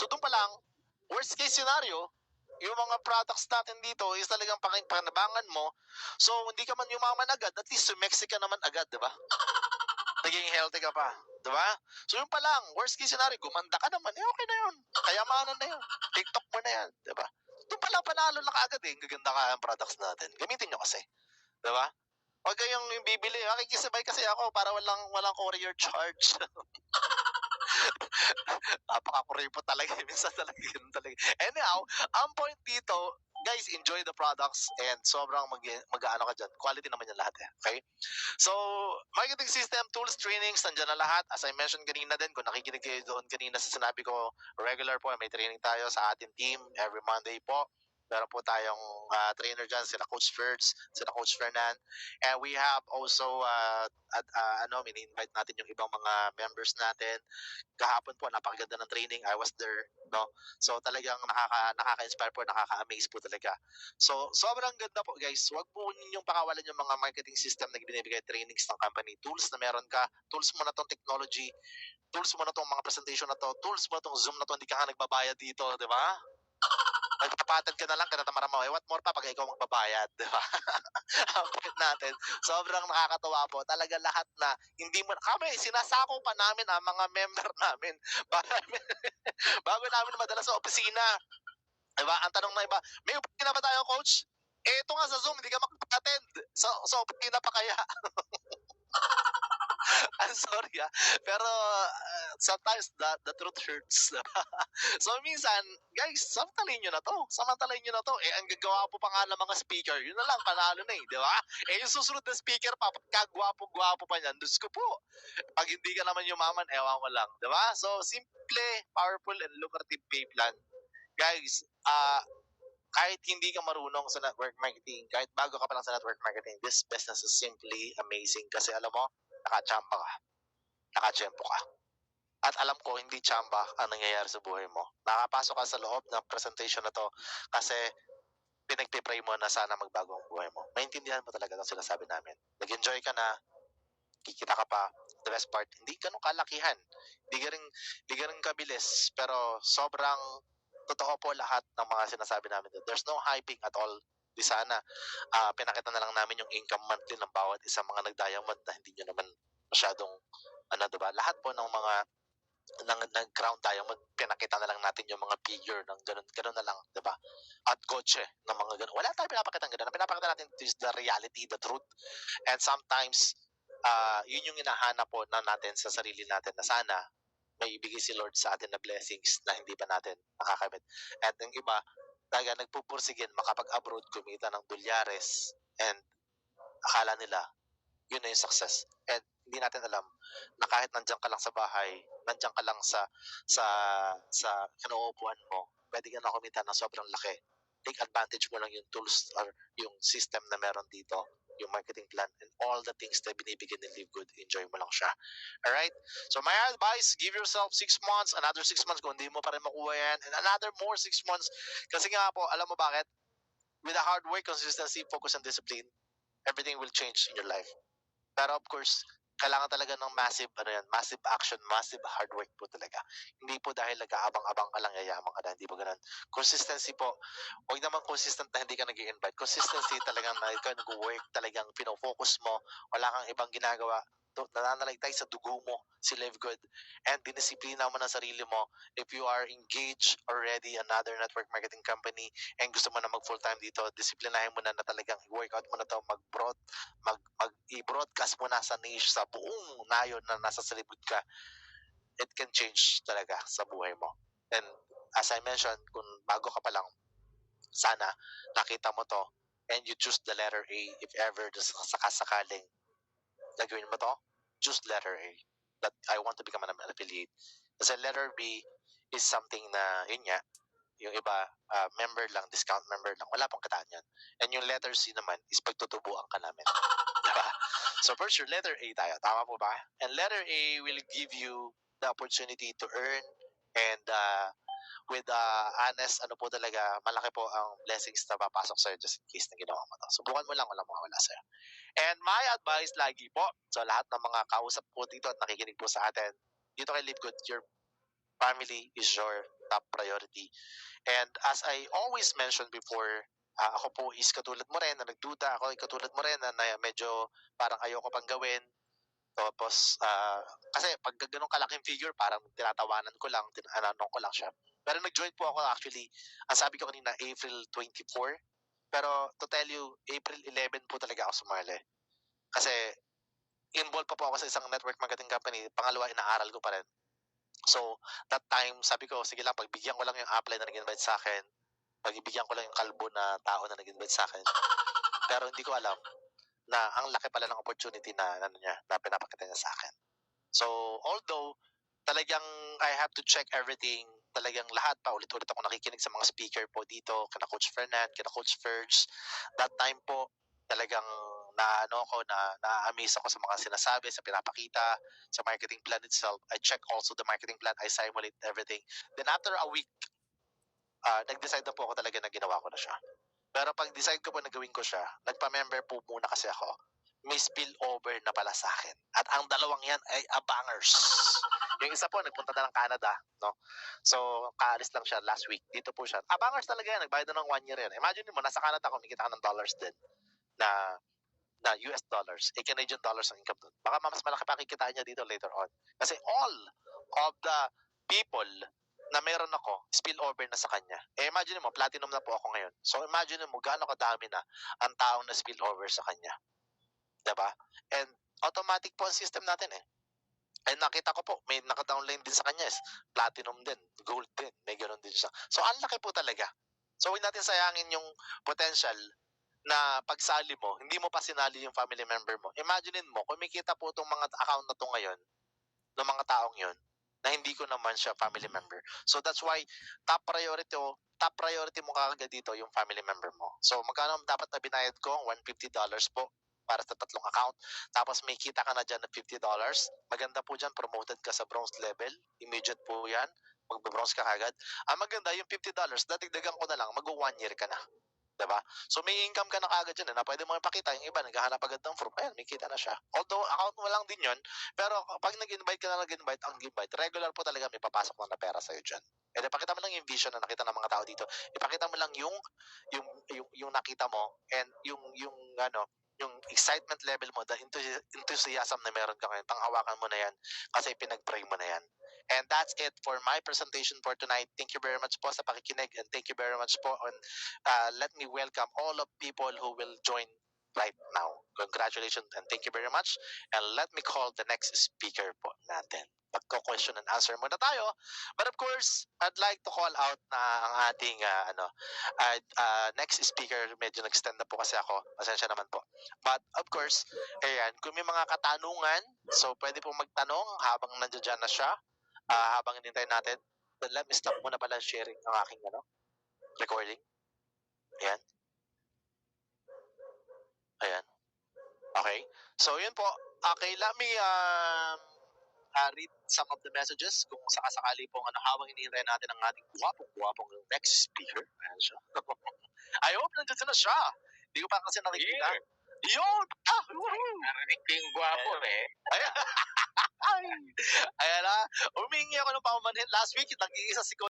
So doon pa lang, worst case scenario, yung mga products natin dito is talagang panabangan mo. So hindi ka man yumaman agad, at least sumeksi ka naman agad, di ba? Naging healthy ka pa, di ba? So yun pa lang, worst case scenario, gumanda ka naman, eh okay na yun. Kayamanan na yun. TikTok mo na yan, di ba? Doon pa lang panalo na kaagad eh, gaganda ka ang products natin. Gamitin nyo kasi. Di ba? Huwag kayong yung bibili. Makikisabay kasi ako para walang walang courier charge. Napaka-kuripot talaga. Minsan talaga ganun talaga. Anyhow, ang point dito, guys, enjoy the products and sobrang mag mag-ano ka dyan. Quality naman yan lahat eh. Okay? So, marketing system, tools, trainings, nandiyan na lahat. As I mentioned kanina din, kung nakikinig kayo doon kanina sa sinabi ko, regular po, may training tayo sa ating team every Monday po. Meron po tayong uh, trainer dyan, sila Coach Ferds, sila Coach Fernan. And we have also, uh, at, uh, ano, mini-invite natin yung ibang mga members natin. Kahapon po, napakaganda ng training. I was there, no? So talagang nakaka, nakaka-inspire po, nakaka-amaze po talaga. So, sobrang ganda po, guys. Huwag po ninyong pakawalan yung mga marketing system na binibigay trainings ng company. Tools na meron ka, tools mo na tong technology, tools mo na tong mga presentation na to, tools mo na tong Zoom na to, hindi ka nga nagbabayad dito, di ba? Nagpapatad ka na lang, kanatamara mo. Eh, what more pa pag ikaw magbabayad, di ba? Ang point natin, sobrang nakakatawa po. Talaga lahat na, hindi mo, kami, sinasako pa namin ang mga member namin. Bago namin madala sa opisina. Diba? Ang tanong na iba, may opisina ba tayo, coach? Eh, ito nga sa Zoom, hindi ka makapag-attend. So, so opisina pa kaya? I'm sorry ah. Pero uh, sometimes the, the truth hurts. so minsan, guys, samantalin nyo na to. Samantalin nyo na to. Eh, ang gagawa po pa nga ng mga speaker, yun na lang, panalo na eh, di ba? Eh, yung susunod na speaker pa, kagwapo-gwapo pa niyan, dus ko po. Pag hindi ka naman yumaman, ewan ko lang, di ba? So, simple, powerful, and lucrative pay plan. Guys, ah, uh, kahit hindi ka marunong sa network marketing, kahit bago ka pa lang sa network marketing, this business is simply amazing. Kasi alam mo, nakachamba ka. Nakachempo ka. At alam ko, hindi chamba ang nangyayari sa buhay mo. Nakapasok ka sa loob ng presentation na to kasi pinagpipray mo na sana magbago ang buhay mo. Maintindihan mo talaga ang sinasabi namin. Nag-enjoy ka na, kikita ka pa. The best part, hindi ganun kalakihan. Hindi rin, hindi rin kabilis. Pero sobrang totoo po lahat ng mga sinasabi namin. There's no hyping at all di sana uh, pinakita na lang namin yung income monthly ng bawat isang mga nag-diamond na hindi nyo naman masyadong ano diba lahat po ng mga ng, ng crown diamond pinakita na lang natin yung mga figure ng ganun ganun na lang di ba at kotse ng mga ganun. Wala tayong pinapakita ng ganun pinapakita natin is the reality the truth. And sometimes uh, yun yung hinahanap po na natin sa sarili natin na sana may ibigay si Lord sa atin na blessings na hindi pa natin nakakamit. At yung iba, talaga nagpupursigin makapag-abroad kumita ng dolyares and akala nila yun na yung success. And hindi natin alam na kahit nandiyan ka lang sa bahay, nandiyan ka lang sa sa sa kinuupuan mo, pwede ka na kumita ng sobrang laki. Take advantage mo lang yung tools or yung system na meron dito yung marketing plan, and all the things na binibigyan ni Live Good, enjoy mo lang siya. Alright? So my advice, give yourself six months, another six months kung hindi mo pa rin makuha yan, and another more six months. Kasi nga po, alam mo bakit? With a hard work, consistency, focus, and discipline, everything will change in your life. Pero of course, kailangan talaga ng massive, ano yan, massive action, massive hard work po talaga. Hindi po dahil nag-aabang-abang ka lang, yayaman ka na, hindi po ganun. Consistency po, huwag naman consistent na hindi ka nag invite Consistency talagang na ikaw nag-work, talagang pinofocus mo, wala kang ibang ginagawa, nananaligtay sa dugo mo si Live Good. And dinisiplina mo na sarili mo. If you are engaged already another network marketing company and gusto mo na mag full time dito disiplinahin mo na na talagang i-workout mo na to mag broad mag i-broadcast mo na sa niche sa buong nayon na nasa sa ka it can change talaga sa buhay mo and as I mentioned kung bago ka pa lang sana nakita mo to and you choose the letter A if ever sakasakaling gagawin mo to, choose letter A. That I want to become an affiliate. Kasi letter B is something na, yun nga, yung iba, uh, member lang, discount member lang, wala pang kataan yan. And yung letter C naman is pagtutubuan ka namin. diba? So first, your letter A tayo. Tama po ba? And letter A will give you the opportunity to earn and uh, with uh, honest, ano po talaga, malaki po ang blessings na papasok sa'yo just in case na ginawa mo to. Subukan mo lang, walang mawala sa'yo. And my advice lagi po, sa lahat ng mga kausap po dito at nakikinig po sa atin, dito kay Live Good, your family is your top priority. And as I always mentioned before, ah, ako po is katulad mo rin na nagduda, ako ay katulad mo rin na, medyo parang ayoko pang gawin. Tapos, ah, kasi pag ganun kalaking figure, parang tinatawanan ko lang, tinanong ko lang siya. Pero nag-join po ako actually, ang sabi ko kanina, April 24. Pero to tell you, April 11 po talaga ako sumali. Kasi involved pa po ako sa isang network marketing company. Pangalawa, inaaral ko pa rin. So, that time, sabi ko, sige lang, pagbigyan ko lang yung apply na nag-invite sa akin. Pagbigyan ko lang yung kalbo na tao na nag-invite sa akin. Pero hindi ko alam na ang laki pala ng opportunity na, ano niya, na pinapakita niya sa akin. So, although, talagang I have to check everything, talagang lahat pa, ulit-ulit ako nakikinig sa mga speaker po dito, kina Coach Fernand, kina Coach Ferge. That time po, talagang na ano ko na na-amaze ako sa mga sinasabi, sa pinapakita, sa marketing plan itself. I check also the marketing plan, I simulate everything. Then after a week, uh, nag-decide na po ako talaga na ginawa ko na siya. Pero pag decide ko po na gawin ko siya, nagpa-member po muna kasi ako. May spillover na pala sa akin. At ang dalawang yan ay abangers. Yung isa po, nagpunta na ng Canada. No? So, kaalis lang siya last week. Dito po siya. Abangers talaga yan. Nagbayad na ng one year yan. Imagine mo, nasa Canada, kumikita ka ng dollars din. Na na US dollars, eh Canadian dollars ang income doon. Baka mas malaki pa kikitain niya dito later on. Kasi all of the people na meron ako, spill over na sa kanya. Eh imagine mo, platinum na po ako ngayon. So imagine mo, gaano kadami na ang taong na spill over sa kanya. ba? And automatic po ang system natin eh. And nakita ko po, may naka-downline din sa kanya is platinum din, gold din, may ganoon din siya. So ang laki po talaga. So huwag natin sayangin yung potential na pagsali mo, hindi mo pa sinali yung family member mo. Imaginein mo, kumikita po itong mga account na to ngayon, ng mga taong yon na hindi ko naman siya family member. So that's why top priority top priority mo kagad dito yung family member mo. So magkano dapat na binayad ko? $150 po para sa tatlong account. Tapos may kita ka na dyan ng $50. Maganda po dyan, promoted ka sa bronze level. Immediate po yan. Magbe-bronze ka kagad. Ang maganda, yung $50, datigdagan ko na lang, mag-one year ka na. 'Di ba? So may income ka na kagad diyan eh, na pwede mo ipakita yung iba naghahanap agad ng proof. Ayun, may kita na siya. Although account mo lang din 'yon, pero pag nag-invite ka na nag-invite, ang invite regular po talaga may papasok na, na pera sa iyo diyan. Eh ipakita mo lang yung vision na nakita ng mga tao dito. Ipakita mo lang yung yung yung, yung nakita mo and yung yung ano yung excitement level mo, the enthusiasm na meron ka ngayon, panghawakan mo na yan kasi pinag-pray mo na yan. And that's it for my presentation for tonight. Thank you very much po sa pakikinig and thank you very much po on uh, let me welcome all of people who will join right now. Congratulations and thank you very much. And let me call the next speaker po natin. Magko-question and answer muna tayo. But of course, I'd like to call out na ang ating uh, ano uh, next speaker, medyo nag-stand na po kasi ako. Pasensya naman po. But of course, ayan, kung may mga katanungan, so pwede po magtanong habang nandiyan na siya uh, habang hinintay natin, let me stop muna pala sharing ng aking ano, recording. Ayan. Ayan. Okay. So, yun po. Okay, let me um, uh, read some of the messages kung sakasakali pong ano, habang hinihintay natin ang ating guwapong-guwapong next speaker. Ayan siya. I hope nandiyan na siya. Hindi ko pa kasi nakikita. Yeah. Yun! Ah! Narinig ko yung gwapo eh. Ayan. Ayan na. Humingi ako ng paumanhin. Last week, nag-iisa si